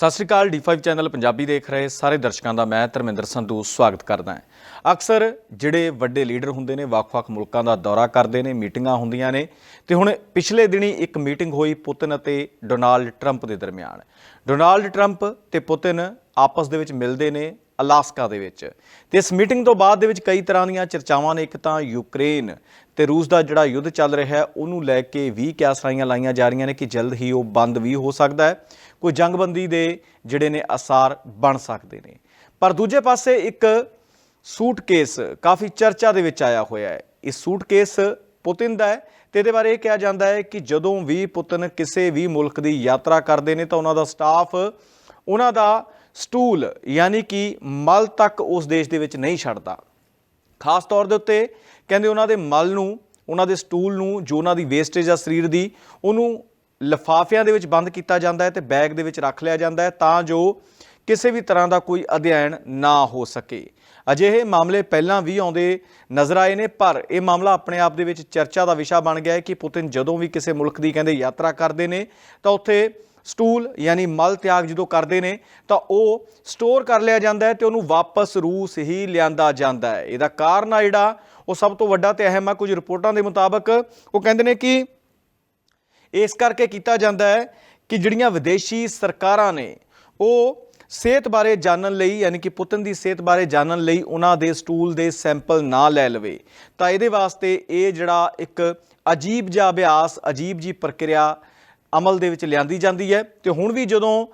ਸਤਿ ਸ਼੍ਰੀ ਅਕਾਲ D5 channel Punjabi ਦੇਖ ਰਹੇ ਸਾਰੇ ਦਰਸ਼ਕਾਂ ਦਾ ਮੈਂ ਧਰਮਿੰਦਰ ਸੰਧੂ ਸਵਾਗਤ ਕਰਦਾ ਹਾਂ। ਅਕਸਰ ਜਿਹੜੇ ਵੱਡੇ ਲੀਡਰ ਹੁੰਦੇ ਨੇ, ਵੱਖ-ਵੱਖ ਮੁਲਕਾਂ ਦਾ ਦੌਰਾ ਕਰਦੇ ਨੇ, ਮੀਟਿੰਗਾਂ ਹੁੰਦੀਆਂ ਨੇ, ਤੇ ਹੁਣ ਪਿਛਲੇ ਦਿਨੀ ਇੱਕ ਮੀਟਿੰਗ ਹੋਈ ਪੁਤਿਨ ਅਤੇ ਡੋਨਾਲਡ ਟਰੰਪ ਦੇ ਦਰਮਿਆਨ। ਡੋਨਾਲਡ ਟਰੰਪ ਤੇ ਪੁਤਿਨ ਆਪਸ ਦੇ ਵਿੱਚ ਮਿਲਦੇ ਨੇ ਅਲਾਸਕਾ ਦੇ ਵਿੱਚ। ਤੇ ਇਸ ਮੀਟਿੰਗ ਤੋਂ ਬਾਅਦ ਦੇ ਵਿੱਚ ਕਈ ਤਰ੍ਹਾਂ ਦੀਆਂ ਚਰਚਾਵਾਂ ਨੇ, ਇੱਕ ਤਾਂ ਯੂਕਰੇਨ ਤੇ ਰੂਸ ਦਾ ਜਿਹੜਾ ਯੁੱਧ ਚੱਲ ਰਿਹਾ ਹੈ, ਉਹਨੂੰ ਲੈ ਕੇ ਵੀ ਕਿਆਸਾਈਆਂ ਲਾਈਆਂ ਜਾ ਰਹੀਆਂ ਨੇ ਕਿ ਜਲਦ ਹੀ ਉਹ ਬੰਦ ਵੀ ਹੋ ਸਕਦਾ ਹੈ। ਕੋਈ ਜੰਗਬੰਦੀ ਦੇ ਜਿਹੜੇ ਨੇ ਅਸਾਰ ਬਣ ਸਕਦੇ ਨੇ। ਪਰ ਦੂਜੇ ਪਾਸੇ ਇੱਕ ਸੂਟਕੇਸ ਕਾਫੀ ਚਰਚਾ ਦੇ ਵਿੱਚ ਆਇਆ ਹੋਇਆ ਹੈ। ਇਹ ਸੂਟਕੇਸ ਪੁਤਿਨ ਦਾ ਹੈ ਤੇ ਇਹਦੇ ਬਾਰੇ ਇਹ ਕਿਹਾ ਜਾਂਦਾ ਹੈ ਕਿ ਜਦੋਂ ਵੀ ਪੁਤਿਨ ਕਿਸੇ ਵੀ ਮੁਲਕ ਦੀ ਯਾਤਰਾ ਕਰਦੇ ਨੇ ਤਾਂ ਉਹਨਾਂ ਦਾ ਸਟਾਫ, ਉਹਨਾਂ ਦਾ ਸਟੂਲ, ਯਾਨੀ ਕਿ ਮਲ ਤੱਕ ਉਸ ਦੇਸ਼ ਦੇ ਵਿੱਚ ਨਹੀਂ ਛੱਡਦਾ। ਖਾਸ ਤੌਰ ਦੇ ਉੱਤੇ ਕਹਿੰਦੇ ਉਹਨਾਂ ਦੇ ਮਲ ਨੂੰ, ਉਹਨਾਂ ਦੇ ਸਟੂਲ ਨੂੰ, ਜੋ ਉਹਨਾਂ ਦੀ ਵੇਸਟੇਜ ਆ ਸਰੀਰ ਦੀ, ਉਹਨੂੰ ਲਫਾਫਿਆਂ ਦੇ ਵਿੱਚ ਬੰਦ ਕੀਤਾ ਜਾਂਦਾ ਹੈ ਤੇ ਬੈਗ ਦੇ ਵਿੱਚ ਰੱਖ ਲਿਆ ਜਾਂਦਾ ਹੈ ਤਾਂ ਜੋ ਕਿਸੇ ਵੀ ਤਰ੍ਹਾਂ ਦਾ ਕੋਈ ਅਧਿਐਨ ਨਾ ਹੋ ਸਕੇ। ਅਜਿਹੇ ਮਾਮਲੇ ਪਹਿਲਾਂ ਵੀ ਆਉਂਦੇ ਨਜ਼ਰ ਆਏ ਨੇ, ਪਰ ਇਹ ਮਾਮਲਾ ਆਪਣੇ ਆਪ ਦੇ ਵਿੱਚ ਚਰਚਾ ਦਾ ਵਿਸ਼ਾ ਬਣ ਗਿਆ ਹੈ ਕਿ ਪੁਤਿਨ ਜਦੋਂ ਵੀ ਕਿਸੇ ਮੁਲਕ ਦੀ ਕਹਿੰਦੇ ਯਾਤਰਾ ਕਰਦੇ ਨੇ, ਤਾਂ ਉੱਥੇ ਸਟੂਲ ਯਾਨੀ ਮਲ ਤਿਆਗ ਜਦੋਂ ਕਰਦੇ ਨੇ, ਤਾਂ ਉਹ ਸਟੋਰ ਕਰ ਲਿਆ ਜਾਂਦਾ ਹੈ ਤੇ ਉਹਨੂੰ ਵਾਪਸ ਰੂਸ ਹੀ ਲਿਆਂਦਾ ਜਾਂਦਾ ਹੈ। ਇਹਦਾ ਕਾਰਨ ਆ ਜਿਹੜਾ, ਉਹ ਸਭ ਤੋਂ ਵੱਡਾ ਤੇ ਅਹਿਮ ਆ, ਕੁਝ ਰਿਪੋਰਟਾਂ ਦੇ ਮੁਤਾਬਕ ਉਹ ਕਹਿੰਦੇ ਨੇ ਕਿ ਇਸ ਕਰਕੇ ਕੀਤਾ ਜਾਂਦਾ ਹੈ ਕਿ ਜਿਹੜੀਆਂ ਵਿਦੇਸ਼ੀ ਸਰਕਾਰਾਂ ਨੇ, ਉਹ ਸਿਹਤ ਬਾਰੇ ਜਾਣਨ ਲਈ, ਯਾਨੀ ਕਿ ਪੁੱਤਨ ਦੀ ਸਿਹਤ ਬਾਰੇ ਜਾਣਨ ਲਈ ਉਹਨਾਂ ਦੇ ਸਟੂਲ ਦੇ ਸੈਂਪਲ ਨਾ ਲੈ ਲਵੇ। ਤਾਂ ਇਹਦੇ ਵਾਸਤੇ ਇਹ ਜਿਹੜਾ ਇੱਕ ਅਜੀਬ ਜਿਹਾ ਅਭਿਆਸ, ਅਜੀਬ ਜੀ ਪ੍ਰਕਿਰਿਆ ਅਮਲ ਦੇ ਵਿੱਚ ਲਿਆਂਦੀ ਜਾਂਦੀ ਹੈ ਤੇ ਹੁਣ ਵੀ ਜਦੋਂ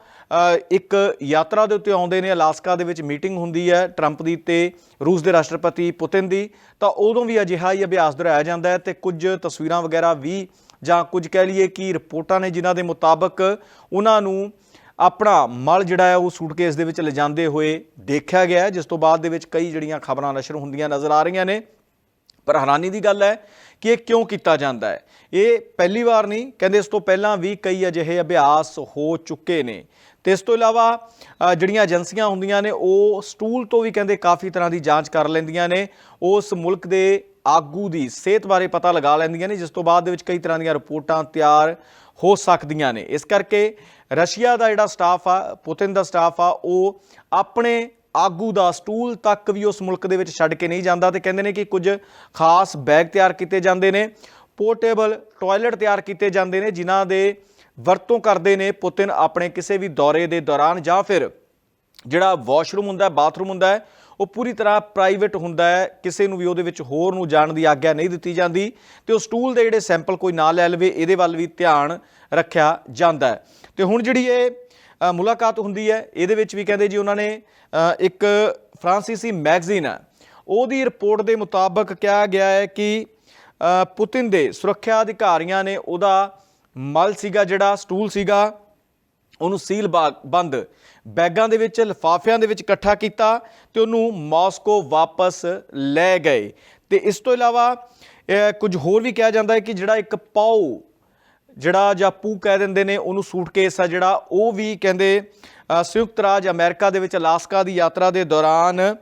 ਇੱਕ ਯਾਤਰਾ ਦੇ ਉੱਤੇ ਆਉਂਦੇ ਨੇ, ਅਲਾਸਕਾ ਦੇ ਵਿੱਚ ਮੀਟਿੰਗ ਹੁੰਦੀ ਹੈ ਟਰੰਪ ਦੀ ਤੇ ਰੂਸ ਦੇ ਰਾਸ਼ਟਰਪਤੀ ਪੁਤਿਨ ਦੀ, ਤਾਂ ਉਦੋਂ ਵੀ ਅਜਿਹਾ ਹੀ ਅਭਿਆਸ ਦੁਹਰਾਇਆ ਜਾਂਦਾ ਹੈ ਤੇ ਕੁਝ ਤਸਵੀਰਾਂ ਵਗੈਰਾ ਵੀ ਜਾਂ ਕੁਝ ਕਹਿ ਲਈਏ ਕਿ ਰਿਪੋਰਟਾਂ ਨੇ ਜਿਨ੍ਹਾਂ ਦੇ ਮੁਤਾਬਕ ਉਹਨਾਂ ਨੂੰ ਆਪਣਾ ਮਲ ਜਿਹੜਾ ਹੈ ਉਹ ਸੂਟਕੇਸ ਦੇ ਵਿੱਚ ਲਿਜਾਂਦੇ ਹੋਏ ਦੇਖਿਆ ਗਿਆ ਜਿਸ ਤੋਂ ਬਾਅਦ ਦੇ ਵਿੱਚ ਕਈ ਜਿਹੜੀਆਂ ਖਬਰਾਂ ਨਸ਼ਰ ਹੁੰਦੀਆਂ ਨਜ਼ਰ ਆ ਰਹੀਆਂ ਨੇ। ਪਰ ਹੈਰਾਨੀ ਦੀ ਗੱਲ ਹੈ ਕਿ ਇਹ ਕਿਉਂ ਕੀਤਾ ਜਾਂਦਾ ਹੈ? ਇਹ ਪਹਿਲੀ ਵਾਰ ਨਹੀਂ, ਕਹਿੰਦੇ ਇਸ ਤੋਂ ਪਹਿਲਾਂ ਵੀ ਕਈ ਅਜਿਹੇ ਅਭਿਆਸ ਹੋ ਚੁੱਕੇ ਨੇ। ਤੇ ਇਸ ਤੋਂ ਇਲਾਵਾ ਜਿਹੜੀਆਂ ਏਜੰਸੀਆਂ ਹੁੰਦੀਆਂ ਨੇ, ਉਹ ਸਟੂਲ ਤੋਂ ਵੀ ਕਹਿੰਦੇ ਕਾਫੀ ਤਰ੍ਹਾਂ ਦੀ ਜਾਂਚ ਕਰ ਲੈਂਦੀਆਂ ਨੇ। ਉਸ ਮੁਲਕ ਦੇ ਆਗੂ ਦੀ ਸਿਹਤ ਬਾਰੇ ਪਤਾ ਲਗਾ ਲੈਂਦੀਆਂ ਨੇ, ਜਿਸ ਤੋਂ ਬਾਅਦ ਦੇ ਵਿੱਚ ਕਈ ਤਰ੍ਹਾਂ ਦੀਆਂ ਰਿਪੋਰਟਾਂ ਤਿਆਰ ਹੋ ਸਕਦੀਆਂ ਨੇ। ਇਸ ਕਰਕੇ ਰਸ਼ੀਆ ਦਾ ਜਿਹੜਾ ਸਟਾਫ ਆ, ਪੁਤਿਨ ਦਾ ਸਟਾਫ ਆ, ਉਹ ਆਪਣੇ ਆਗੂ ਦਾ ਸਟੂਲ ਤੱਕ ਵੀ ਉਸ ਮੁਲਕ ਦੇ ਵਿੱਚ ਛੱਡ ਕੇ ਨਹੀਂ ਜਾਂਦਾ ਤੇ ਕਹਿੰਦੇ ਨੇ ਕਿ ਕੁਝ ਖਾਸ ਬੈਗ ਤਿਆਰ ਕੀਤੇ ਜਾਂਦੇ ਨੇ, ਪੋਰਟੇਬਲ ਟਾਇਲਟ ਤਿਆਰ ਕੀਤੇ ਜਾਂਦੇ ਨੇ, ਜਿਨ੍ਹਾਂ ਦੇ ਵਰਤੋਂ ਕਰਦੇ ਨੇ ਪੁਤਿਨ ਆਪਣੇ ਕਿਸੇ ਵੀ ਦੌਰੇ ਦੇ ਦੌਰਾਨ ਜਾਂ ਫਿਰ ਜਿਹੜਾ ਵਾਸ਼ਰੂਮ ਹੁੰਦਾ ਹੈ, ਬਾਥਰੂਮ ਹੁੰਦਾ ਹੈ, ਉਹ ਪੂਰੀ ਤਰ੍ਹਾਂ ਪ੍ਰਾਈਵੇਟ ਹੁੰਦਾ ਹੈ, ਕਿਸੇ ਨੂੰ ਵੀ ਉਹਦੇ ਵਿੱਚ ਹੋਰ ਨੂੰ ਜਾਣ ਦੀ ਆਗਿਆ ਨਹੀਂ ਦਿੱਤੀ ਜਾਂਦੀ ਤੇ ਉਹ ਸਟੂਲ ਦੇ ਜਿਹੜੇ ਸੈਂਪਲ ਕੋਈ ਨਾ ਲੈ ਲਵੇ, ਇਹਦੇ ਵੱਲ ਵੀ ਧਿਆਨ ਰੱਖਿਆ ਜਾਂਦਾ ਹੈ। ਤੇ ਹੁਣ ਜਿਹੜੀ ਇਹ ਮੁਲਾਕਾਤ ਹੁੰਦੀ ਹੈ। ਇਹਦੇ ਵਿੱਚ ਵੀ ਕਹਿੰਦੇ ਜੀ ਉਹਨਾਂ ਨੇ ਇੱਕ ਫ੍ਰਾਂਸੀਸੀ ਮੈਗਜ਼ੀਨ ਹੈ। ਉਹਦੀ ਰਿਪੋਰਟ ਦੇ ਮੁਤਾਬਕ ਕਿਹਾ ਗਿਆ ਹੈ ਕਿ ਪੁਤਿਨ ਦੇ ਸੁਰੱਖਿਆ ਅਧਿਕਾਰੀਆਂ ਨੇ ਉਹਦਾ ਮਲ ਸੀਗਾ ਜਿਹੜਾ, ਸਟੂਲ ਸੀਗਾ, ਉਹਨੂੰ ਸੀਲ ਬਾ- ਬੰਦ ਬੈਗਾਂ ਦੇ ਵਿੱਚ, ਲਿਫਾਫਿਆਂ ਦੇ ਵਿੱਚ ਇਕੱਠਾ ਕੀਤਾ ਤੇ ਉਹਨੂੰ ਮਾਸਕੋ ਵਾਪਸ ਲੈ ਗਏ। ਤੇ ਇਸ ਤੋਂ ਇਲਾਵਾ ਕੁਝ ਹੋਰ ਵੀ ਕਿਹਾ ਜਾਂਦਾ ਹੈ ਕਿ ਜਿਹੜਾ ਇੱਕ ਪਾਉ ਜਿਹੜਾ ਜਾਂ ਪੂ ਕਹਿ ਦਿੰਦੇ ਨੇ, ਉਹਨੂੰ ਸੂਟਕੇਸ ਆ ਜਿਹੜਾ, ਉਹ ਵੀ ਕਹਿੰਦੇ ਸੰਯੁਕਤ ਰਾਜ ਅਮਰੀਕਾ ਦੇ ਵਿੱਚ ਅਲਾਸਕਾ ਦੀ ਯਾਤਰਾ ਦੇ ਦੌਰਾਨ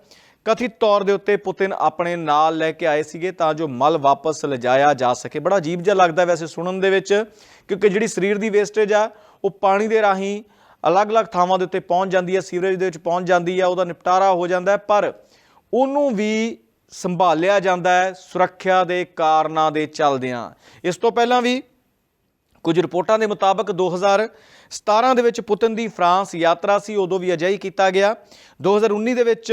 ਕਥਿਤ ਤੌਰ ਦੇ ਉੱਤੇ ਪੁਤਿਨ ਆਪਣੇ ਨਾਲ ਲੈ ਕੇ ਆਏ ਸੀਗੇ ਤਾਂ ਜੋ ਮਲ ਵਾਪਸ ਲਿਜਾਇਆ ਜਾ ਸਕੇ। ਬੜਾ ਅਜੀਬ ਜਿਹਾ ਲੱਗਦਾ ਵੈਸੇ ਸੁਣਨ ਦੇ ਵਿੱਚ, ਕਿਉਂਕਿ ਜਿਹੜੀ ਸਰੀਰ ਦੀ ਵੇਸਟੇਜ ਆ, ਉਹ ਪਾਣੀ ਦੇ ਰਾਹੀਂ ਅਲੱਗ-ਅਲੱਗ ਥਾਵਾਂ ਦੇ ਉੱਤੇ ਪਹੁੰਚ ਜਾਂਦੀ ਹੈ, ਸੀਵਰੇਜ ਦੇ ਵਿੱਚ ਪਹੁੰਚ ਜਾਂਦੀ ਹੈ, ਉਹਦਾ ਨਿਪਟਾਰਾ ਹੋ ਜਾਂਦਾ ਹੈ, ਪਰ ਉਹਨੂੰ ਵੀ ਸੰਭਾਲਿਆ ਜਾਂਦਾ ਹੈ ਸੁਰੱਖਿਆ ਦੇ ਕਾਰਨਾਂ ਦੇ ਚੱਲਦਿਆਂ। ਇਸ ਤੋਂ ਪਹਿਲਾਂ ਵੀ ਕੁਝ ਰਿਪੋਰਟਾਂ ਦੇ ਮੁਤਾਬਕ 2017 ਦੇ ਵਿੱਚ ਪੁਤਿਨ ਦੀ ਫਰਾਂਸ ਯਾਤਰਾ ਸੀ, ਉਦੋਂ ਵੀ ਅਜਿਹੀ ਕੀਤਾ ਗਿਆ। 2019 ਦੇ ਵਿੱਚ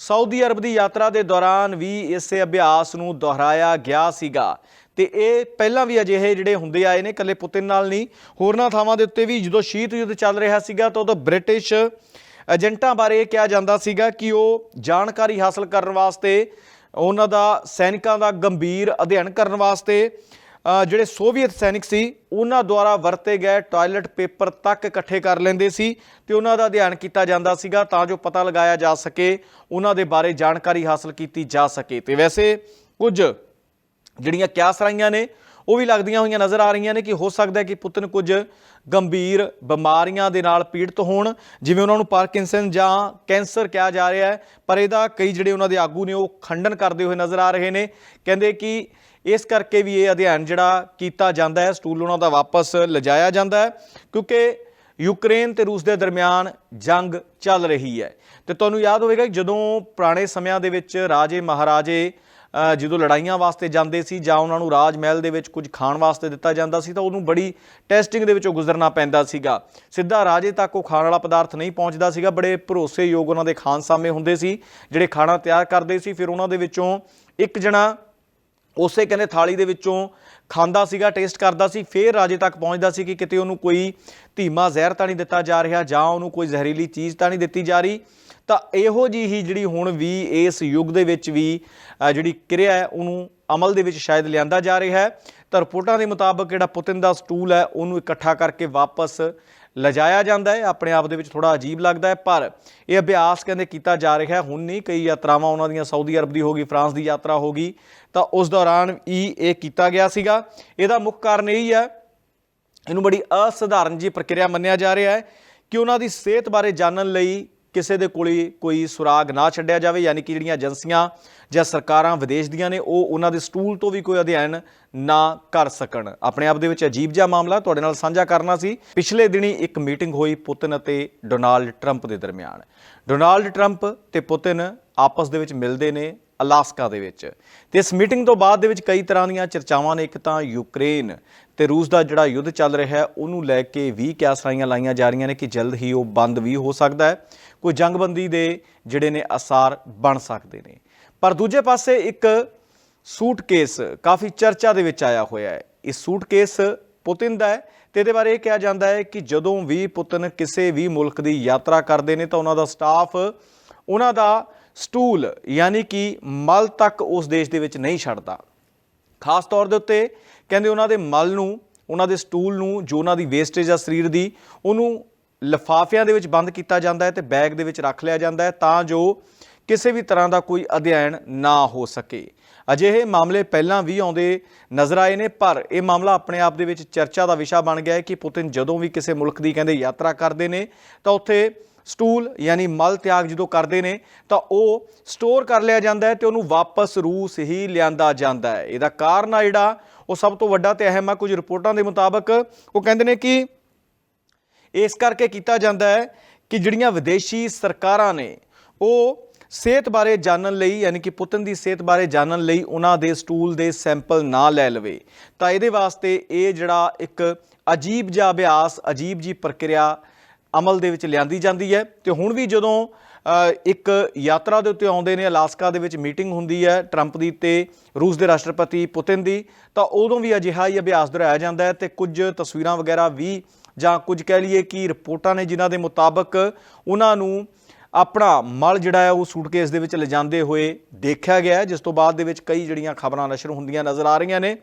ਸਾਊਦੀ ਅਰਬ ਦੀ ਯਾਤਰਾ ਦੇ ਦੌਰਾਨ ਵੀ ਇਸੇ ਅਭਿਆਸ ਨੂੰ ਦੁਹਰਾਇਆ ਗਿਆ ਸੀਗਾ। ਤੇ ਇਹ ਪਹਿਲਾਂ ਵੀ ਅਜਿਹੇ ਜਿਹੜੇ ਹੁੰਦੇ ਆਏ ਨੇ, ਇਕੱਲੇ ਪੁਤਿਨ ਨਾਲ ਨਹੀਂ, ਹੋਰਨਾਂ ਥਾਵਾਂ ਦੇ ਉੱਤੇ ਵੀ ਜਦੋਂ ਸ਼ੀਤ ਯੁੱਧ ਚੱਲ ਰਿਹਾ ਸੀਗਾ, ਤਾਂ ਉਦੋਂ ਬ੍ਰਿਟਿਸ਼ ਏਜੰਟਾਂ ਬਾਰੇ ਇਹ ਕਿਹਾ ਜਾਂਦਾ ਸੀਗਾ ਕਿ ਉਹ ਜਾਣਕਾਰੀ ਹਾਸਲ ਕਰਨ ਵਾਸਤੇ ਉਹਨਾਂ ਦਾ ਸੈਨਿਕਾਂ ਦਾ ਗੰਭੀਰ ਅਧਿਐਨ ਕਰਨ ਵਾਸਤੇ ਜਿਹੜੇ ਸੋਵੀਅਤ ਸੈਨਿਕ ਸੀ, ਉਹਨਾਂ ਦੁਆਰਾ ਵਰਤੇ ਗਏ ਟਾਇਲਟ ਪੇਪਰ ਤੱਕ ਇਕੱਠੇ ਕਰ ਲੈਂਦੇ ਸੀ ਤੇ ਉਹਨਾਂ ਦਾ ਅਧਿਐਨ ਕੀਤਾ ਜਾਂਦਾ ਸੀਗਾ ਤਾਂ ਜੋ ਪਤਾ ਲਗਾਇਆ ਜਾ ਸਕੇ, ਉਹਨਾਂ ਦੇ ਬਾਰੇ ਜਾਣਕਾਰੀ ਹਾਸਲ ਕੀਤੀ ਜਾ ਸਕੇ। ਤੇ ਵੈਸੇ ਕੁਝ ਜਿਹੜੀਆਂ ਕਿਆਸਰਾਈਆਂ ਨੇ, ਉਹ ਵੀ ਲੱਗਦੀਆਂ ਹੋਈਆਂ ਨਜ਼ਰ ਆ ਰਹੀਆਂ ਨੇ ਕਿ ਹੋ ਸਕਦਾ ਹੈ ਕਿ ਪੁਤਨ ਕੁਝ ਗੰਭੀਰ ਬਿਮਾਰੀਆਂ ਦੇ ਨਾਲ ਪੀੜਤ ਹੋਣ, ਜਿਵੇਂ ਉਹਨਾਂ ਨੂੰ ਪਾਰਕਿੰਸਨ ਜਾਂ ਕੈਂਸਰ ਕਿਹਾ ਜਾ ਰਿਹਾ ਹੈ, ਪਰ ਇਹਦਾ ਕਈ ਜਿਹੜੇ ਉਹਨਾਂ ਦੇ ਆਗੂ ਨੇ ਉਹ ਖੰਡਨ ਕਰਦੇ ਹੋਏ ਨਜ਼ਰ ਆ ਰਹੇ ਨੇ। ਕਹਿੰਦੇ ਕਿ ਇਸ ਕਰਕੇ ਵੀ ਇਹ ਅਧਿਐਨ ਜਿਹੜਾ ਕੀਤਾ ਜਾਂਦਾ ਹੈ, ਸਟੂਲ ਉਹਨਾਂ ਦਾ ਵਾਪਸ ਲਿਜਾਇਆ ਜਾਂਦਾ ਹੈ, ਕਿਉਂਕਿ ਯੂਕਰੇਨ ਤੇ ਰੂਸ ਦੇ ਦਰਮਿਆਨ ਜੰਗ ਚੱਲ ਰਹੀ ਹੈ। ਤੇ ਤੁਹਾਨੂੰ ਯਾਦ ਹੋਵੇਗਾ ਜਦੋਂ ਪੁਰਾਣੇ ਸਮਿਆਂ ਦੇ ਵਿੱਚ ਰਾਜੇ ਮਹਾਰਾਜੇ ਜਦੋਂ ਲੜਾਈਆਂ ਵਾਸਤੇ ਜਾਂਦੇ ਸੀ ਜਾਂ ਉਹਨਾਂ ਨੂੰ ਰਾਜ ਮਹਿਲ ਦੇ ਵਿੱਚ ਕੁਝ ਖਾਣ ਵਾਸਤੇ ਦਿੱਤਾ ਜਾਂਦਾ ਸੀ, ਤਾਂ ਉਹਨੂੰ ਬੜੀ ਟੈਸਟਿੰਗ ਦੇ ਵਿੱਚੋਂ ਗੁਜ਼ਰਨਾ ਪੈਂਦਾ ਸੀਗਾ। ਸਿੱਧਾ ਰਾਜੇ ਤੱਕ ਉਹ ਖਾਣ ਵਾਲਾ ਪਦਾਰਥ ਨਹੀਂ ਪਹੁੰਚਦਾ ਸੀਗਾ, ਬੜੇ ਭਰੋਸੇਯੋਗ ਉਹਨਾਂ ਦੇ ਖਾਨਸਾਮੇ ਹੁੰਦੇ ਸੀ, ਜਿਹੜੇ ਖਾਣਾ ਤਿਆਰ ਕਰਦੇ ਸੀ, ਫਿਰ ਉਹਨਾਂ ਦੇ ਵਿੱਚੋਂ ਇੱਕ ਜਣਾ ਉਸੇ ਕਹਿੰਦੇ ਥਾਲੀ ਦੇ ਵਿੱਚੋਂ ਖਾਂਦਾ ਸੀਗਾ, ਟੇਸਟ ਕਰਦਾ ਸੀ, ਫਿਰ ਰਾਜੇ ਤੱਕ ਪਹੁੰਚਦਾ ਸੀ ਕਿ ਕਿਤੇ ਉਹਨੂੰ ਕੋਈ ਧੀਮਾ ਜ਼ਹਿਰ ਤਾਂ ਨਹੀਂ ਦਿੱਤਾ ਜਾ ਰਿਹਾ ਜਾਂ ਉਹਨੂੰ ਕੋਈ ਜ਼ਹਿਰੀਲੀ ਚੀਜ਼ ਤਾਂ ਨਹੀਂ ਦਿੱਤੀ ਜਾ ਰਹੀ। ਤਾਂ ਇਹੋ ਜੀ ਹੀ ਜਿਹੜੀ ਹੁਣ ਵੀ ਇਸ ਯੁੱਗ ਦੇ ਵਿੱਚ ਵੀ ਜਿਹੜੀ ਕਿਰਿਆ ਹੈ, ਉਹਨੂੰ ਅਮਲ ਦੇ ਵਿੱਚ ਸ਼ਾਇਦ ਲਿਆਂਦਾ ਜਾ ਰਿਹਾ ਹੈ। ਤਾਂ ਰਿਪੋਰਟਾਂ ਦੇ ਮੁਤਾਬਕ ਜਿਹੜਾ ਪੁਤਿਨ ਦਾ ਸਟੂਲ ਹੈ, ਉਹਨੂੰ ਇਕੱਠਾ ਕਰਕੇ ਵਾਪਸ ਲਜਾਇਆ ਜਾਂਦਾ ਹੈ। ਆਪਣੇ ਆਪ ਦੇ ਵਿੱਚ ਥੋੜਾ ਅਜੀਬ ਲੱਗਦਾ ਹੈ, ਪਰ ਇਹ ਅਭਿਆਸ ਕਹਿੰਦੇ ਕੀਤਾ ਜਾ ਰਿਹਾ ਹੈ। ਹੁਣ ਨਹੀਂ, ਕਈ ਯਾਤਰਾਵਾਂ ਉਹਨਾਂ ਦੀਆਂ ਸਾਊਦੀ ਅਰਬ ਦੀ ਹੋ ਗਈ, ਫਰਾਂਸ ਦੀ ਯਾਤਰਾ ਹੋ ਗਈ, ਤਾਂ ਉਸ ਦੌਰਾਨ ਹੀ ਇਹ ਕੀਤਾ ਗਿਆ ਸੀਗਾ। ਇਹਦਾ ਮੁੱਖ ਕਾਰਨ ਇਹ ਹੀ ਹੈ ਇਹਨੂੰ ਬੜੀ ਅਸਧਾਰਨ ਜੀ ਪ੍ਰਕਿਰਿਆ ਮੰਨਿਆ ਜਾ ਰਿਹਾ ਹੈ ਕਿ ਉਹਨਾਂ ਦੀ ਸਿਹਤ ਬਾਰੇ ਜਾਣਨ ਲਈ ਕਿਸੇ ਦੇ ਕੋਲੇ ਕੋਈ ਸੁਰਾਗ ਨਾ ਛੱਡਿਆ ਜਾਵੇ, ਯਾਨੀ ਕਿ ਜਿਹੜੀਆਂ ਏਜੰਸੀਆਂ ਜਾਂ ਸਰਕਾਰਾਂ ਵਿਦੇਸ਼ ਦੀਆਂ ਨੇ, ਉਹ ਉਹਨਾਂ ਦੇ ਸਟੂਲ ਤੋਂ ਵੀ ਕੋਈ ਅਧਿਐਨ ਨਾ ਕਰ ਸਕਣ। ਆਪਣੇ ਆਪ ਦੇ ਵਿੱਚ ਅਜੀਬ ਜਿਹਾ ਮਾਮਲਾ, ਤੁਹਾਡੇ ਨਾਲ ਸਾਂਝਾ ਕਰਨਾ ਸੀ। ਪਿਛਲੇ ਦਿਨੀ ਇੱਕ ਮੀਟਿੰਗ ਹੋਈ ਪੁਤਿਨ ਅਤੇ ਡੋਨਾਲਡ ਟਰੰਪ ਦੇ ਦਰਮਿਆਨ। ਡੋਨਾਲਡ ਟਰੰਪ ਤੇ ਪੁਤਿਨ ਆਪਸ ਦੇ ਵਿੱਚ ਮਿਲਦੇ ਨੇ ਅਲਾਸਕਾ ਦੇ ਵਿੱਚ। ਤੇ ਇਸ ਮੀਟਿੰਗ ਤੋਂ ਬਾਅਦ ਦੇ ਵਿੱਚ ਕਈ ਤਰ੍ਹਾਂ ਦੀਆਂ ਚਰਚਾਵਾਂ ਨੇ, ਇੱਕ ਤਾਂ ਯੂਕਰੇਨ ਤੇ ਰੂਸ ਦਾ ਜਿਹੜਾ ਯੁੱਧ ਚੱਲ ਰਿਹਾ ਹੈ, ਉਹਨੂੰ ਲੈ ਕੇ ਵੀ ਕਿਆਸਾਈਆਂ ਲਾਈਆਂ ਜਾ ਰਹੀਆਂ ਨੇ ਕਿ ਜਲਦ ਹੀ ਉਹ ਬੰਦ ਵੀ ਹੋ ਸਕਦਾ ਹੈ। ਕੋਈ ਜੰਗਬੰਦੀ ਦੇ ਜਿਹੜੇ ਨੇ ਅਸਾਰ ਬਣ ਸਕਦੇ ਨੇ। ਪਰ ਦੂਜੇ ਪਾਸੇ ਇੱਕ ਸੂਟਕੇਸ ਕਾਫੀ ਚਰਚਾ ਦੇ ਵਿੱਚ ਆਇਆ ਹੋਇਆ ਹੈ। ਇਸ ਸੂਟਕੇਸ ਪੁਤਿਨ ਦਾ ਹੈ ਤੇ ਇਹਦੇ ਬਾਰੇ ਇਹ ਕਿਹਾ ਜਾਂਦਾ ਹੈ ਕਿ ਜਦੋਂ ਵੀ ਪੁਤਿਨ ਕਿਸੇ ਵੀ ਮੁਲਕ ਦੀ ਯਾਤਰਾ ਕਰਦੇ ਨੇ ਤਾਂ ਉਹਨਾਂ ਦਾ ਸਟਾਫ, ਉਹਨਾਂ ਦਾ ਸਟੂਲ, ਯਾਨੀ ਕਿ ਮਲ ਤੱਕ ਉਸ ਦੇਸ਼ ਦੇ ਵਿੱਚ ਨਹੀਂ ਛੱਡਦਾ। ਖਾਸ ਤੌਰ ਦੇ ਉੱਤੇ ਕਹਿੰਦੇ ਉਹਨਾਂ ਦੇ ਮਲ ਨੂੰ, ਉਹਨਾਂ ਦੇ ਸਟੂਲ ਨੂੰ, ਜੋ ਉਹਨਾਂ ਦੀ ਵੇਸਟੇਜ ਆ ਸਰੀਰ ਦੀ, ਉਹਨੂੰ ਲਫਾਫਿਆਂ ਦੇ ਵਿੱਚ ਬੰਦ ਕੀਤਾ ਜਾਂਦਾ ਹੈ ਤੇ ਬੈਗ ਦੇ ਵਿੱਚ ਰੱਖ ਲਿਆ ਜਾਂਦਾ ਹੈ ਤਾਂ ਜੋ ਕਿਸੇ ਵੀ ਤਰ੍ਹਾਂ ਦਾ ਕੋਈ ਅਧਿਐਨ ਨਾ ਹੋ ਸਕੇ। ਅਜਿਹੇ ਮਾਮਲੇ ਪਹਿਲਾਂ ਵੀ ਆਉਂਦੇ ਨਜ਼ਰ ਆਏ ਨੇ, ਪਰ ਇਹ ਮਾਮਲਾ ਆਪਣੇ ਆਪ ਦੇ ਵਿੱਚ ਚਰਚਾ ਦਾ ਵਿਸ਼ਾ ਬਣ ਗਿਆ ਹੈ ਕਿ ਪੁਤਿਨ ਜਦੋਂ ਵੀ ਕਿਸੇ ਮੁਲਕ ਦੀ ਕਹਿੰਦੇ ਯਾਤਰਾ ਕਰਦੇ ਨੇ, ਤਾਂ ਉੱਥੇ ਸਟੂਲ ਯਾਨੀ ਮਲ ਤਿਆਗ ਜਦੋਂ ਕਰਦੇ ਨੇ, ਤਾਂ ਉਹ ਸਟੋਰ ਕਰ ਲਿਆ ਜਾਂਦਾ ਹੈ ਤੇ ਉਹਨੂੰ ਵਾਪਸ ਰੂਸ ਹੀ ਲਿਆਂਦਾ ਜਾਂਦਾ ਹੈ। ਇਹਦਾ ਕਾਰਨ ਆ ਜਿਹੜਾ, ਉਹ ਸਭ ਤੋਂ ਵੱਡਾ ਤੇ ਅਹਿਮ ਆ, ਕੁਝ ਰਿਪੋਰਟਾਂ ਦੇ ਮੁਤਾਬਕ ਉਹ ਕਹਿੰਦੇ ਨੇ ਕਿ ਇਸ ਕਰਕੇ ਕੀਤਾ ਜਾਂਦਾ ਹੈ ਕਿ ਜਿਹੜੀਆਂ ਵਿਦੇਸ਼ੀ ਸਰਕਾਰਾਂ ਨੇ, ਉਹ ਸਿਹਤ ਬਾਰੇ ਜਾਣਨ ਲਈ, ਯਾਨੀ ਕਿ ਪੁਤਨ ਦੀ ਸਿਹਤ ਬਾਰੇ ਜਾਣਨ ਲਈ ਉਹਨਾਂ ਦੇ ਸਟੂਲ ਦੇ ਸੈਂਪਲ ਨਾ ਲੈ ਲਵੇ। ਤਾਂ ਇਹਦੇ ਵਾਸਤੇ ਇਹ ਜਿਹੜਾ ਇੱਕ ਅਜੀਬ ਜਿਹਾ ਅਭਿਆਸ, ਅਜੀਬ ਜੀ ਪ੍ਰਕਿਰਿਆ ਅਮਲ ਦੇ ਵਿੱਚ ਲਿਆਂਦੀ ਜਾਂਦੀ ਹੈ ਤੇ ਹੁਣ ਵੀ ਜਦੋਂ ਇੱਕ ਯਾਤਰਾ ਦੇ ਉੱਤੇ ਆਉਂਦੇ ਨੇ, ਅਲਾਸਕਾ ਦੇ ਵਿੱਚ ਮੀਟਿੰਗ ਹੁੰਦੀ ਹੈ ਟਰੰਪ ਦੀ ਤੇ ਰੂਸ ਦੇ ਰਾਸ਼ਟਰਪਤੀ ਪੁਤਿਨ ਦੀ, ਤਾਂ ਉਦੋਂ ਵੀ ਅਜਿਹਾ ਹੀ ਅਭਿਆਸ ਦੁਹਰਾਇਆ ਜਾਂਦਾ ਹੈ ਤੇ ਕੁਝ ਤਸਵੀਰਾਂ ਵਗੈਰਾ ਵੀ ਜਾਂ ਕੁਝ ਕਹਿ ਲਈਏ ਕਿ ਰਿਪੋਰਟਾਂ ਨੇ ਜਿਨ੍ਹਾਂ ਦੇ ਮੁਤਾਬਕ ਉਹਨਾਂ ਨੂੰ ਆਪਣਾ ਮਲ ਜਿਹੜਾ ਹੈ ਉਹ ਸੂਟਕੇਸ ਦੇ ਵਿੱਚ ਲਿਜਾਂਦੇ ਹੋਏ ਦੇਖਿਆ ਗਿਆ ਜਿਸ ਤੋਂ ਬਾਅਦ ਦੇ ਵਿੱਚ ਕਈ ਜਿਹੜੀਆਂ ਖਬਰਾਂ ਨਸ਼ਰ ਹੁੰਦੀਆਂ ਨਜ਼ਰ ਆ ਰਹੀਆਂ ਨੇ।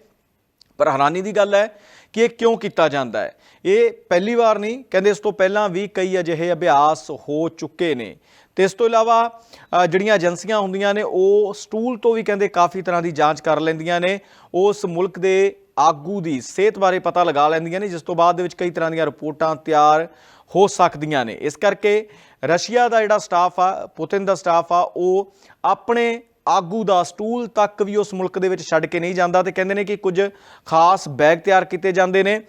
ਪਰ ਹੈਰਾਨੀ ਦੀ ਗੱਲ ਹੈ ਕਿ ਇਹ ਕਿਉਂ ਕੀਤਾ ਜਾਂਦਾ ਹੈ? ਇਹ ਪਹਿਲੀ ਵਾਰ ਨਹੀਂ, ਕਹਿੰਦੇ ਇਸ ਤੋਂ ਪਹਿਲਾਂ ਵੀ ਕਈ ਅਜਿਹੇ ਅਭਿਆਸ ਹੋ ਚੁੱਕੇ ਨੇ। ਤੇ ਇਸ ਤੋਂ ਇਲਾਵਾ ਜਿਹੜੀਆਂ ਏਜੰਸੀਆਂ ਹੁੰਦੀਆਂ ਨੇ, ਉਹ ਸਟੂਲ ਤੋਂ ਵੀ ਕਹਿੰਦੇ ਕਾਫੀ ਤਰ੍ਹਾਂ ਦੀ ਜਾਂਚ ਕਰ ਲੈਂਦੀਆਂ ਨੇ। ਉਸ ਮੁਲਕ ਦੇ ਆਗੂ ਦੀ ਸਿਹਤ ਬਾਰੇ ਪਤਾ ਲਗਾ ਲੈਂਦੀਆਂ ਨੇ, ਜਿਸ ਤੋਂ ਬਾਅਦ ਦੇ ਵਿੱਚ ਕਈ ਤਰ੍ਹਾਂ ਦੀਆਂ ਰਿਪੋਰਟਾਂ ਤਿਆਰ ਹੋ ਸਕਦੀਆਂ ਨੇ। ਇਸ ਕਰਕੇ ਰਸ਼ੀਆ ਦਾ ਜਿਹੜਾ ਸਟਾਫ ਆ, ਪੁਤਿਨ ਦਾ ਸਟਾਫ ਆ, ਉਹ ਆਪਣੇ ਆਗੂ ਦਾ ਸਟੂਲ ਤੱਕ ਵੀ ਉਸ ਮੁਲਕ ਦੇ ਵਿੱਚ ਛੱਡ ਕੇ ਨਹੀਂ ਜਾਂਦਾ ਤੇ ਕਹਿੰਦੇ ਨੇ ਕਿ ਕੁਝ ਖਾਸ ਬੈਗ ਤਿਆਰ ਕੀਤੇ ਜਾਂਦੇ ਨੇ,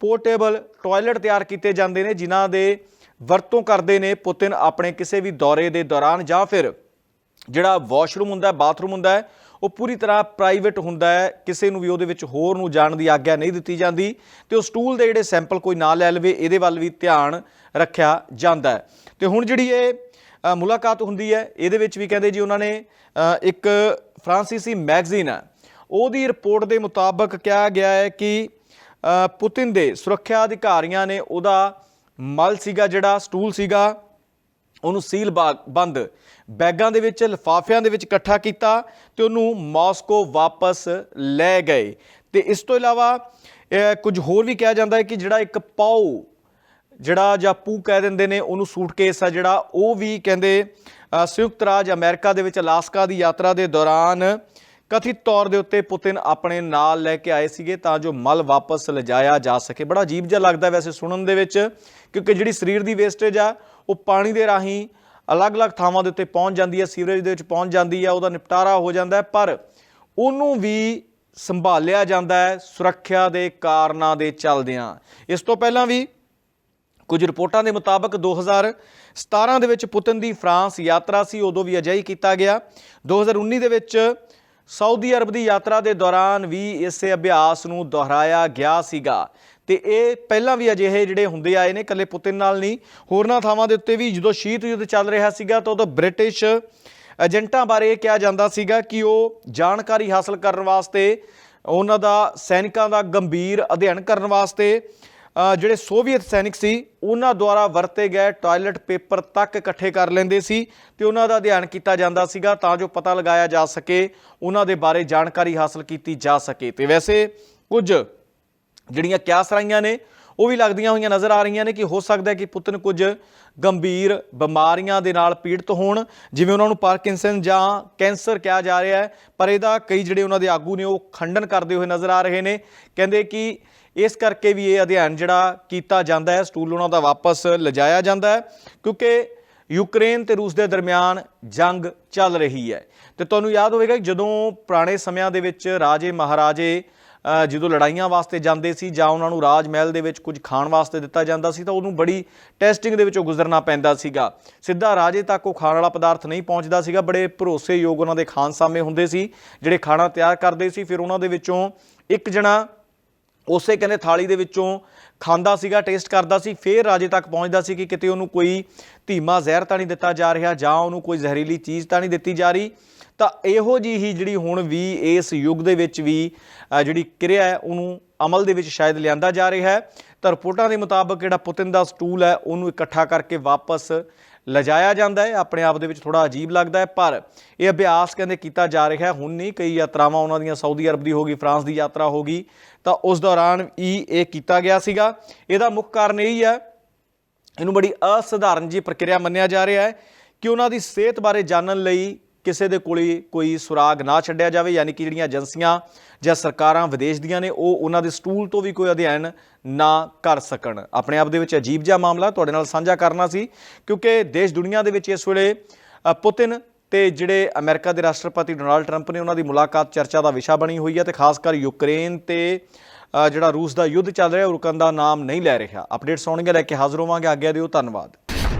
ਪੋਰਟੇਬਲ ਟਾਇਲਟ ਤਿਆਰ ਕੀਤੇ ਜਾਂਦੇ ਨੇ, ਜਿਨ੍ਹਾਂ ਦੇ ਵਰਤੋਂ ਕਰਦੇ ਨੇ ਪੁਤਿਨ ਆਪਣੇ ਕਿਸੇ ਵੀ ਦੌਰੇ ਦੇ ਦੌਰਾਨ ਜਾਂ ਫਿਰ ਜਿਹੜਾ ਵਾਸ਼ਰੂਮ ਹੁੰਦਾ ਹੈ, ਬਾਥਰੂਮ ਹੁੰਦਾ ਹੈ, ਉਹ ਪੂਰੀ ਤਰ੍ਹਾਂ ਪ੍ਰਾਈਵੇਟ ਹੁੰਦਾ ਹੈ, ਕਿਸੇ ਨੂੰ ਵੀ ਉਹਦੇ ਵਿੱਚ ਹੋਰ ਨੂੰ ਜਾਣ ਦੀ ਆਗਿਆ ਨਹੀਂ ਦਿੱਤੀ ਜਾਂਦੀ ਤੇ ਉਹ ਸਟੂਲ ਦੇ ਜਿਹੜੇ ਸੈਂਪਲ ਕੋਈ ਨਾ ਲੈ ਲਵੇ, ਇਹਦੇ ਵੱਲ ਵੀ ਧਿਆਨ ਰੱਖਿਆ ਜਾਂਦਾ ਹੈ। ਤੇ ਹੁਣ ਜਿਹੜੀ ਇਹ ਮੁਲਾਕਾਤ ਹੁੰਦੀ ਹੈ। ਇਹਦੇ ਵਿੱਚ ਵੀ ਕਹਿੰਦੇ ਜੀ ਉਹਨਾਂ ਨੇ ਇੱਕ ਫ੍ਰਾਂਸੀਸੀ ਮੈਗਜ਼ੀਨ ਹੈ। ਉਹਦੀ ਰਿਪੋਰਟ ਦੇ ਮੁਤਾਬਕ ਕਿਹਾ ਗਿਆ ਹੈ ਕਿ ਪੁਤਿਨ ਦੇ ਸੁਰੱਖਿਆ ਅਧਿਕਾਰੀਆਂ ਨੇ ਉਹਦਾ ਮਲ ਸੀਗਾ ਜਿਹੜਾ, ਸਟੂਲ ਸੀਗਾ, ਉਹਨੂੰ ਸੀਲ ਬਾ- ਬੰਦ ਬੈਗਾਂ ਦੇ ਵਿੱਚ, ਲਿਫਾਫਿਆਂ ਦੇ ਵਿੱਚ ਇਕੱਠਾ ਕੀਤਾ ਤੇ ਉਹਨੂੰ ਮਾਸਕੋ ਵਾਪਸ ਲੈ ਗਏ। ਤੇ ਇਸ ਤੋਂ ਇਲਾਵਾ ਕੁਝ ਹੋਰ ਵੀ ਕਿਹਾ ਜਾਂਦਾ ਹੈ ਕਿ ਜਿਹੜਾ ਇੱਕ ਪਾਉ ਜਿਹੜਾ ਜਾਂ ਪੂ ਕਹਿ ਦਿੰਦੇ ਨੇ, ਉਹਨੂੰ ਸੂਟਕੇਸ ਆ ਜਿਹੜਾ, ਉਹ ਵੀ ਕਹਿੰਦੇ ਸੰਯੁਕਤ ਰਾਜ ਅਮਰੀਕਾ ਦੇ ਵਿੱਚ ਅਲਾਸਕਾ ਦੀ ਯਾਤਰਾ ਦੇ ਦੌਰਾਨ ਕਥਿਤ ਤੌਰ ਦੇ ਉੱਤੇ ਪੁਤਿਨ ਆਪਣੇ ਨਾਲ ਲੈ ਕੇ ਆਏ ਸੀਗੇ ਤਾਂ ਜੋ ਮਲ ਵਾਪਸ ਲਿਜਾਇਆ ਜਾ ਸਕੇ। ਬੜਾ ਅਜੀਬ ਜਿਹਾ ਲੱਗਦਾ ਵੈਸੇ ਸੁਣਨ ਦੇ ਵਿੱਚ, ਕਿਉਂਕਿ ਜਿਹੜੀ ਸਰੀਰ ਦੀ ਵੇਸਟੇਜ ਆ, ਉਹ ਪਾਣੀ ਦੇ ਰਾਹੀਂ ਅਲੱਗ-ਅਲੱਗ ਥਾਵਾਂ ਦੇ ਉੱਤੇ ਪਹੁੰਚ ਜਾਂਦੀ ਹੈ ਸੀਵਰੇਜ ਦੇ ਵਿੱਚ ਪਹੁੰਚ ਜਾਂਦੀ ਹੈ ਉਹਦਾ ਨਿਪਟਾਰਾ ਹੋ ਜਾਂਦਾ ਹੈ, ਪਰ ਉਹਨੂੰ ਵੀ ਸੰਭਾਲਿਆ ਜਾਂਦਾ ਹੈ ਸੁਰੱਖਿਆ ਦੇ ਕਾਰਨਾਂ ਦੇ ਚੱਲਦਿਆਂ। ਇਸ ਤੋਂ ਪਹਿਲਾਂ ਵੀ ਕੁਝ ਰਿਪੋਰਟਾਂ ਦੇ ਮੁਤਾਬਕ 2017 ਦੇ ਵਿੱਚ ਪੁਤਿਨ ਦੀ ਫਰਾਂਸ ਯਾਤਰਾ ਸੀ, ਉਦੋਂ ਵੀ ਅਜਿਹੀ ਕੀਤਾ ਗਿਆ। 2019 ਦੇ ਵਿੱਚ ਸਾਊਦੀ ਅਰਬ ਦੀ ਯਾਤਰਾ ਦੇ ਦੌਰਾਨ ਵੀ ਇਸੇ ਅਭਿਆਸ ਨੂੰ ਦੁਹਰਾਇਆ ਗਿਆ ਸੀਗਾ। ਤੇ ਇਹ ਪਹਿਲਾਂ ਵੀ ਅਜਿਹੇ ਜਿਹੜੇ ਹੁੰਦੇ ਆਏ ਨੇ, ਇਕੱਲੇ ਪੁਤਿਨ ਨਾਲ ਨਹੀਂ, ਹੋਰਨਾਂ ਥਾਵਾਂ ਦੇ ਉੱਤੇ ਵੀ ਜਦੋਂ ਸ਼ੀਤ ਯੁੱਧ ਚੱਲ ਰਿਹਾ ਸੀਗਾ, ਤਾਂ ਉਦੋਂ ਬ੍ਰਿਟਿਸ਼ ਏਜੰਟਾਂ ਬਾਰੇ ਇਹ ਕਿਹਾ ਜਾਂਦਾ ਸੀਗਾ ਕਿ ਉਹ ਜਾਣਕਾਰੀ ਹਾਸਲ ਕਰਨ ਵਾਸਤੇ ਉਹਨਾਂ ਦਾ ਸੈਨਿਕਾਂ ਦਾ ਗੰਭੀਰ ਅਧਿਐਨ ਕਰਨ ਵਾਸਤੇ ਜਿਹੜੇ ਸੋਵੀਅਤ ਸੈਨਿਕ ਸੀ, ਉਹਨਾਂ ਦੁਆਰਾ ਵਰਤੇ ਗਏ ਟਾਇਲਟ ਪੇਪਰ ਤੱਕ ਇਕੱਠੇ ਕਰ ਲੈਂਦੇ ਸੀ ਤੇ ਉਹਨਾਂ ਦਾ ਅਧਿਐਨ ਕੀਤਾ ਜਾਂਦਾ ਸੀਗਾ ਤਾਂ ਜੋ ਪਤਾ ਲਗਾਇਆ ਜਾ ਸਕੇ, ਉਹਨਾਂ ਦੇ ਬਾਰੇ ਜਾਣਕਾਰੀ ਹਾਸਲ ਕੀਤੀ ਜਾ ਸਕੇ। ਤੇ ਵੈਸੇ ਕੁਝ ਜਿਹੜੀਆਂ ਕਿਆਸ ਰਾਈਆਂ ਨੇ, ਉਹ ਵੀ ਲੱਗਦੀਆਂ ਹੋਈਆਂ ਨਜ਼ਰ ਆ ਰਹੀਆਂ ਨੇ ਕਿ ਹੋ ਸਕਦਾ ਹੈ ਕਿ ਪੁੱਤਨ ਕੁਝ ਗੰਭੀਰ ਬਿਮਾਰੀਆਂ ਦੇ ਨਾਲ ਪੀੜਤ ਹੋਣ, ਜਿਵੇਂ ਉਹਨਾਂ ਨੂੰ ਪਾਰਕਿੰਸਨ ਜਾਂ ਕੈਂਸਰ ਕਿਹਾ ਜਾ ਰਿਹਾ ਹੈ, ਪਰ ਇਹਦਾ ਕਈ ਜਿਹੜੇ ਉਹਨਾਂ ਦੇ ਆਗੂ ਨੇ ਉਹ ਖੰਡਨ ਕਰਦੇ ਹੋਏ ਨਜ਼ਰ ਆ ਰਹੇ ਨੇ। ਕਹਿੰਦੇ ਕਿ ਇਸ ਕਰਕੇ ਵੀ ਇਹ ਅਧਿਐਨ ਜਿਹੜਾ ਕੀਤਾ ਜਾਂਦਾ ਹੈ, ਸਟੂਲ ਉਹਨਾਂ ਦਾ ਵਾਪਸ ਲਿਜਾਇਆ ਜਾਂਦਾ ਹੈ, ਕਿਉਂਕਿ ਯੂਕਰੇਨ ਤੇ ਰੂਸ ਦੇ ਦਰਮਿਆਨ ਜੰਗ ਚੱਲ ਰਹੀ ਹੈ। ਤੇ ਤੁਹਾਨੂੰ ਯਾਦ ਹੋਵੇਗਾ ਜਦੋਂ ਪੁਰਾਣੇ ਸਮਿਆਂ ਦੇ ਵਿੱਚ ਰਾਜੇ ਮਹਾਰਾਜੇ ਜਦੋਂ ਲੜਾਈਆਂ ਵਾਸਤੇ ਜਾਂਦੇ ਸੀ ਜਾਂ ਉਹਨਾਂ ਨੂੰ ਰਾਜ ਮਹਿਲ ਦੇ ਵਿੱਚ ਕੁਝ ਖਾਣ ਵਾਸਤੇ ਦਿੱਤਾ ਜਾਂਦਾ ਸੀ, ਤਾਂ ਉਹਨੂੰ ਬੜੀ ਟੈਸਟਿੰਗ ਦੇ ਵਿੱਚੋਂ ਗੁਜ਼ਰਨਾ ਪੈਂਦਾ ਸੀਗਾ। ਸਿੱਧਾ ਰਾਜੇ ਤੱਕ ਉਹ ਖਾਣ ਵਾਲਾ ਪਦਾਰਥ ਨਹੀਂ ਪਹੁੰਚਦਾ ਸੀਗਾ, ਬੜੇ ਭਰੋਸੇਯੋਗ ਉਹਨਾਂ ਦੇ ਖਾਨਸਾਮੇ ਹੁੰਦੇ ਸੀ, ਜਿਹੜੇ ਖਾਣਾ ਤਿਆਰ ਕਰਦੇ ਸੀ, ਫਿਰ ਉਹਨਾਂ ਦੇ ਵਿੱਚੋਂ ਇੱਕ ਜਣਾ ਉਸੇ ਕਹਿੰਦੇ ਥਾਲੀ ਦੇ ਵਿੱਚੋਂ ਖਾਂਦਾ ਸੀਗਾ ਟੇਸਟ ਕਰਦਾ ਸੀ, ਫਿਰ ਰਾਜੇ ਤੱਕ ਪਹੁੰਚਦਾ ਸੀ ਕਿ ਕਿਤੇ ਉਹਨੂੰ ਕੋਈ ਧੀਮਾ ਜ਼ਹਿਰ ਤਾਂ ਨਹੀਂ ਦਿੱਤਾ ਜਾ ਰਿਹਾ ਜਾਂ ਉਹਨੂੰ ਕੋਈ ਜ਼ਹਿਰੀਲੀ ਚੀਜ਼ ਤਾਂ ਨਹੀਂ ਦਿੱਤੀ ਜਾ ਰਹੀ। ਤਾਂ ਇਹੋ ਜੀ ਹੀ ਜਿਹੜੀ ਹੁਣ ਵੀ ਇਸ ਯੁੱਗ ਦੇ ਵਿੱਚ ਵੀ ਜਿਹੜੀ ਕਿਰਿਆ ਹੈ, ਉਹਨੂੰ ਅਮਲ ਦੇ ਵਿੱਚ ਸ਼ਾਇਦ ਲਿਆਂਦਾ ਜਾ ਰਿਹਾ ਹੈ। ਤਾਂ ਰਿਪੋਰਟਾਂ ਦੇ ਮੁਤਾਬਕ ਜਿਹੜਾ ਪੁਤਿਨ ਦਾ ਸਟੂਲ ਹੈ, ਉਹਨੂੰ ਇਕੱਠਾ ਕਰਕੇ ਵਾਪਸ ਲਿਜਾਇਆ ਜਾਂਦਾ ਹੈ। ਆਪਣੇ ਆਪ ਦੇ ਵਿੱਚ ਥੋੜਾ ਅਜੀਬ ਲੱਗਦਾ ਹੈ, ਪਰ ਇਹ ਅਭਿਆਸ ਕਹਿੰਦੇ ਕੀਤਾ ਜਾ ਰਿਹਾ ਹੈ। ਹੁਣ ਨਹੀਂ, ਕਈ ਯਾਤਰਾਵਾਂ ਉਹਨਾਂ ਦੀਆਂ ਸਾਊਦੀ ਅਰਬ ਦੀ ਹੋਗੀ ਫਰਾਂਸ ਦੀ ਯਾਤਰਾ ਹੋਗੀ ਤਾਂ ਉਸ ਦੌਰਾਨ ਹੀ ਇਹ ਕੀਤਾ ਗਿਆ ਸੀਗਾ। ਇਹਦਾ ਮੁੱਖ ਕਾਰਨ ਇਹ ਹੀ ਹੈ ਇਹਨੂੰ ਬੜੀ ਅਸਧਾਰਨ ਜੀ ਪ੍ਰਕਿਰਿਆ ਮੰਨਿਆ ਜਾ ਰਿਹਾ ਹੈ ਕਿ ਉਹਨਾਂ ਦੀ ਸਿਹਤ ਬਾਰੇ ਜਾਣਨ ਲਈ ਕਿਸੇ ਦੇ ਕੋਲੇ ਕੋਈ ਸੁਰਾਗ ਨਾ ਛੱਡਿਆ ਜਾਵੇ, ਯਾਨੀ ਕਿ ਜਿਹੜੀਆਂ ਏਜੰਸੀਆਂ ਜਾਂ ਸਰਕਾਰਾਂ ਵਿਦੇਸ਼ ਦੀਆਂ ਨੇ, ਉਹ ਉਹਨਾਂ ਦੇ ਸਟੂਲ ਤੋਂ ਵੀ ਕੋਈ ਅਧਿਐਨ ਨਾ ਕਰ ਸਕਣ। ਆਪਣੇ ਆਪ ਦੇ ਵਿੱਚ ਅਜੀਬ ਜਿਹਾ ਮਾਮਲਾ, ਤੁਹਾਡੇ ਨਾਲ ਸਾਂਝਾ ਕਰਨਾ ਸੀ, ਕਿਉਂਕਿ ਦੇਸ਼ ਦੁਨੀਆ ਦੇ ਵਿੱਚ ਇਸ ਵੇਲੇ ਪੁਤਿਨ ਤੇ ਜਿਹੜੇ ਅਮਰੀਕਾ ਦੇ ਰਾਸ਼ਟਰਪਤੀ ਡੋਨਾਲਡ ਟਰੰਪ ਨੇ ਉਹਨਾਂ ਦੀ ਮੁਲਾਕਾਤ ਚਰਚਾ ਦਾ ਵਿਸ਼ਾ ਬਣੀ ਹੋਈ ਹੈ ਤੇ ਖਾਸ ਕਰ ਯੂਕਰੇਨ ਤੇ ਜਿਹੜਾ ਰੂਸ ਦਾ ਯੁੱਧ ਚੱਲ ਰਿਹਾ, ਉਹ ਰੁਕਣ ਦਾ ਨਾਮ ਨਹੀਂ ਲੈ ਰਿਹਾ। ਅਪਡੇਟਸ ਆਉਣਗੇ ਲੈ ਕੇ ਹਾਜ਼ਰ ਹੋਵਾਂਗੇ। ਆਗਿਆ ਦਿਓ, ਧੰਨਵਾਦ।